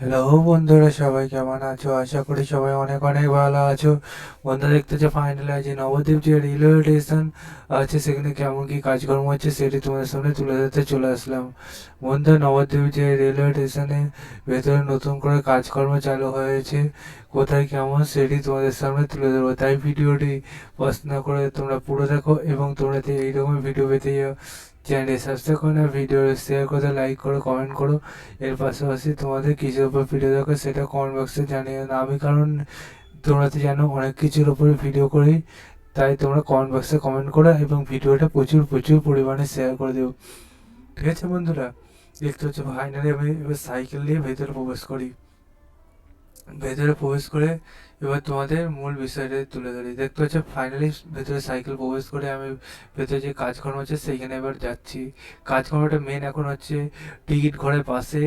Hello বন্ধুরা, সবাই কেমন আছো? আশা করি সবাই অনেক অনেক ভালো আছো। বন্ধুরা দেখতেছো ফাইনালি আজ নবদ্বীপ যে রেলওয়ে স্টেশন আছে, সেখানে কেমন কী কাজকর্ম হচ্ছে, সেটি তোমাদের সামনে তুলে ধরতে চলে আসলাম। বন্ধুরা, নবদ্বীপ যে রেলওয়ে স্টেশনে ভেতরে নতুন করে কাজকর্ম চালু হয়েছে, কোথায় কেমন সেটি তোমাদের সামনে তুলে ধরবো। তাই ভিডিওটি পছন্দ করে তোমরা পুরো দেখো এবং তোমরা এইরকম ভিডিও পেতে যাও চ্যানেলটি সাবস্ক্রাইব করে না ভিডিও শেয়ার করে লাইক করো কমেন্ট করো। এর পাশাপাশি তোমাদের কিসের উপর ভিডিও দেখো, সেটা কমেন্ট বক্সে জানিয়ে না। আমি কারণ তোমরা তো জানো, অনেক কিছুর উপরে ভিডিও করি। তাই তোমরা কমেন্ট বক্সে কমেন্ট করো এবং ভিডিওটা প্রচুর প্রচুর পরিমাণে শেয়ার করে দেবো ঠিক আছে বন্ধুরা? দেখতে হচ্ছে ফাইনালি আমি এবার সাইকেল নিয়ে ভেতরে প্রবেশ করি। ভেতরে প্রবেশ করে এবার তোমাদের মূল বিষয়টা তুলে ধরি। দেখতে হচ্ছে ফাইনালি ভেতরে সাইকেল প্রবেশ করে আমি ভেতরে যে কাজকর্ম হচ্ছে সেইখানে এবার যাচ্ছি। কাজকর্মটা মেন এখন হচ্ছে টিকিট ঘরের পাশে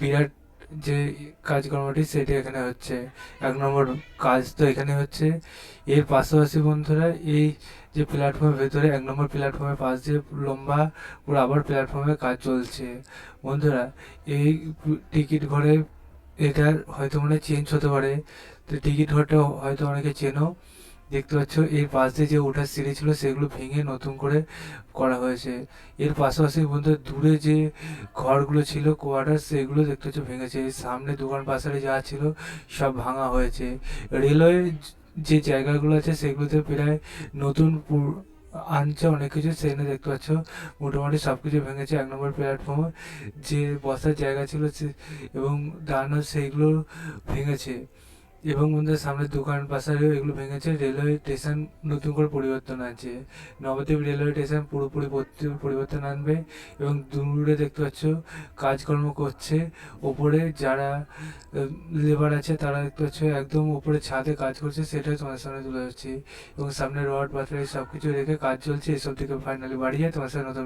বিরাট যে কাজকর্মটি সেটি এখানে হচ্ছে। এক নম্বর কাজ তো এখানে হচ্ছে। এর পাশাপাশি বন্ধুরা এই যে প্ল্যাটফর্মের ভেতরে এক নম্বর প্ল্যাটফর্মের পাশ দিয়ে লম্বা পুরো আবার প্ল্যাটফর্মে কাজ চলছে। বন্ধুরা, এই টিকিট ঘরে এটার হয়তো মনে চেঞ্জ হতে পারে। তো টিকিট ঘরটা হয়তো অনেকে চেনো। দেখতে পাচ্ছ, এর পাশ দিয়ে যে ওঠার সিঁড়ি ছিল, সেগুলো ভেঙে নতুন করে করা হয়েছে। এর পাশাপাশি বন্ধু দূরে যে ঘরগুলো ছিল কোয়ার্টার সেগুলো দেখতে পাচ্ছ ভেঙেছে। সামনে দোকান পাশারে যা ছিল, সব ভাঙা হয়েছে। রেলওয়ে যে জায়গাগুলো আছে, সেগুলোতে প্রায় নতুন আনছে, অনেক কিছু সেখানে দেখতে পাচ্ছ। মোটামুটি সব কিছু ভেঙেছে, এক নম্বর প্ল্যাটফর্মে যে বসার জায়গা ছিল সে এবং দাঁড়ানোর সেইগুলো ভেঙেছে। এবং বন্ধুদের সামনে দোকান পাশারেও এগুলো ভেঙেছে রেলওয়ে স্টেশন নতুন করে পরিবর্তন আছে নবদ্বীপ রেলওয়ে স্টেশন পুরোপুরি পরিবর্তন আনবে এবং দূরে দেখতে পাচ্ছ কাজকর্ম করছে। ওপরে যারা লেবার আছে তারা দেখতে পাচ্ছ একদম ওপরে ছাদে কাজ করছে সেটাই তোমার সামনে তুলে যাচ্ছে এবং সামনে রড বাতরি সব কিছু রেখে কাজ চলছে, এসব থেকে ফাইনালি বাড়িয়ে তোমার সাথে নতুন